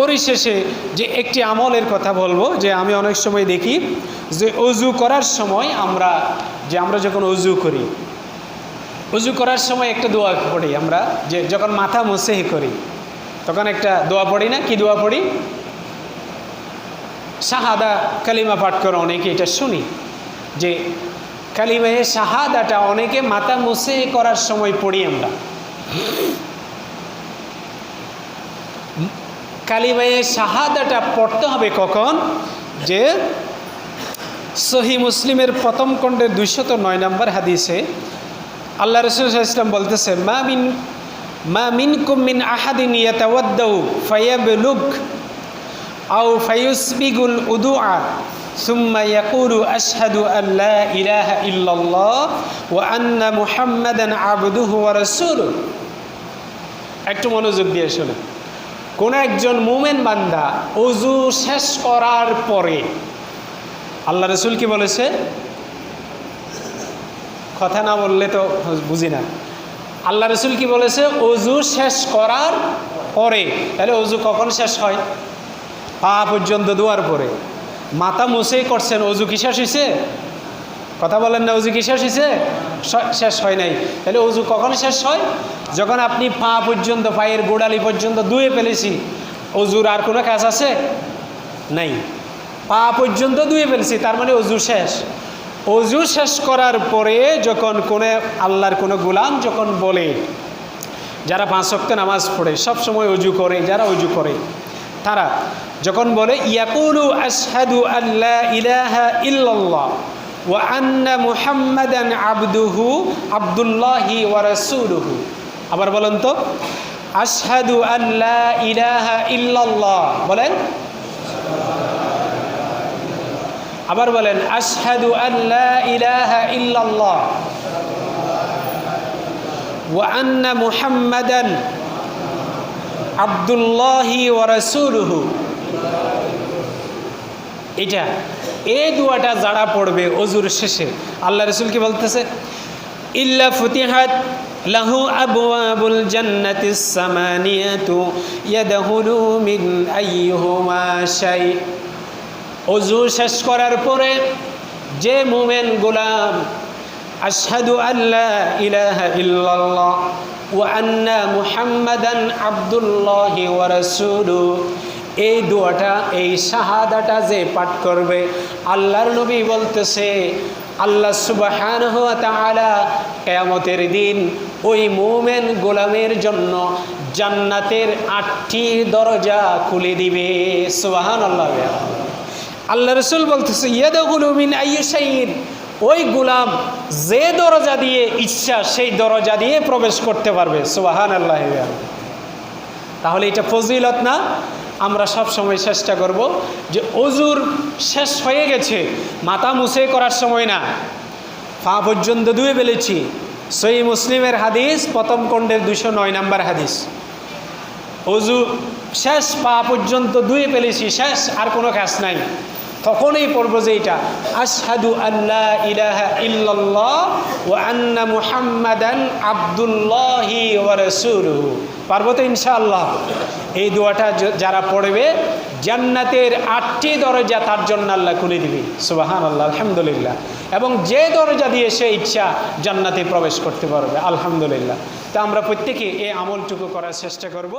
পরিশেষে যে একটি আমলের কথা বলব, যে আমি অনেক সময় দেখি যে অজু করার সময় আমরা, যে আমরা যখন অজু করি, অজু করার সময় একটা দোয়া পড়ি আমরা, যে যখন মাথা মুসেহি করি, তখন একটা দোয়া পড়ি না? কি দোয়া পড়ি? শাহাদা কালিমা পাঠ করে অনেকে এটা শুনি, যে কালিমায়ে শাহাদাটা অনেকে মাথা মুসে করার সময় পড়ি আমরা। কালিমায়ে শাহাদাটা পড়তে হবে কখন যে সহি মুসলিমের প্রথম খণ্ডের দুইশত নয় নম্বর হাদিসে আল্লাহ রসুল ইসলাম বলতেছে মা মিন মা মিন কুমিন আহাদিন ইয়াতাওয়াদ্দাউ ফায়াবলুগ আও ফায়ুসবিগুল উদুআ ثم يقول أشهد أن لا إله إلا الله وأن محمدا عبده ورسوله একটু মনোযোগ দিয়ে শোনে কোন একজন মুমেন বান্দা অজু শেষ করার পরে, আল্লাহ রসুল কি বলেছে? কথা না বললে তো বুঝি না। আল্লাহ রসুল কি বলেছে? অজু শেষ করার পরে। তাহলে অজু কখন শেষ হয়? পা পর্যন্ত দোয়ার পরে। মাথা মুছেই করছেন, অজু কি শেষ? হয়েছে কথা বলেন না অজু কি শেষ হয়েছে শেষ হয় নাই। তাহলে অজু কখন শেষ হয়? যখন আপনি পা পর্যন্ত, পায়ের গোড়ালি পর্যন্ত ধুয়ে ফেলেছি অজুর আর কোনো কাজ আছে? নাই। পা পর্যন্ত ধুয়ে ফেলছি, তার মানে অজু শেষ। অজু শেষ করার পরে যখন কোনো আল্লাহর কোনো গোলাম যখন বলে, যারা পাঁচ নামাজ পড়ে, সব সময় অজু করে, যারা অজু করে, তারা যখন বলে, ইয়াকুলু আশহাদু আল্লাহ ইলাহা ইল্লাল্লাহ ওয়া আন্না মুহাম্মাদান আবদুহু আব্দুল্লাহি ওয়া রাসূলুহু। আবার বলেন তো, আশহাদু আল্লাহ ইলাহা ইল্লাল্লাহ। বলেন। আবার বলেন, আশহাদু আল্লাহ ইলাহা ইল্লাল্লাহ। আন্না মুহাম্মাদান আব্দুল্লাহি ওয়া রাসূলুহু। এটা এই দুয়াটা যারা পড়বে অজুর শেষে, আল্লাহ রসুল কি বলতেছে? ইল্লা ফুতিহাত লাহু আবওয়াবুল জান্নাতিস সামানিয়াতু ইয়াদখুলু মিন আইয়ুহুমা শাই। অজু শেষ করার পরে যে মুমেন গোলাম, আশহাদু আল্লাহ ইলাহা ইল্লাল্লাহ ওয়া আন্না মুহাম্মাদান আব্দুল্লাহি ওয়া রাসূলুহু। এই দোয়াটা, এই শাহাদাটা যে পাঠ করবে, আল্লাহর নবী বলতেছে, আল্লাহ সুবহানাহু ওয়া তাআলা কিয়ামতের দিন ওই মুমেন গোলামের জন্য জান্নাতের আটটি দরজা খুলে দিবে। সুবহানাল্লাহ আল্লাহ আল্লাহ রসুল বলতেছে ইয়েদগুলো মিন আইয়ুসাইন ওই গুলাম যে দরজা দিয়ে ইচ্ছা, সেই দরজা দিয়ে প্রবেশ করতে পারবে। সুবাহান আল্লাহ তাহলে এটা ফজিলত না? আমরা সব সময় চেষ্টা করব যে অজুর শেষ হয়ে গেছে, মাথা মুছে করার সময় না। পা পর্যন্ত ধুয়ে ফেলেছি। সই মুসলিমের হাদিস, প্রথম কণ্ডের দুশো নয় নম্বর হাদিস। অজু শেষ, পা পর্যন্ত ধুয়ে ফেলেছি, শেষ, আর কোনো কাজ নাই। তখনই পড়ব যে এটা। আশহাদু আল্লাহ আব্দুল্লাহি পারব তো ইনশাআল্লাহ। এই দোয়াটা যারা পড়বে, জান্নাতের আটটি দরজা তার জন্য আল্লাহ খুলে দিবে। সুবাহান আল্লাহ আলহামদুলিল্লাহ। এবং যে দরজা দিয়ে সে ইচ্ছা জান্নাতে প্রবেশ করতে পারবে, আলহামদুলিল্লাহ। তা আমরা প্রত্যেকে এই আমলটুকু করার চেষ্টা করব।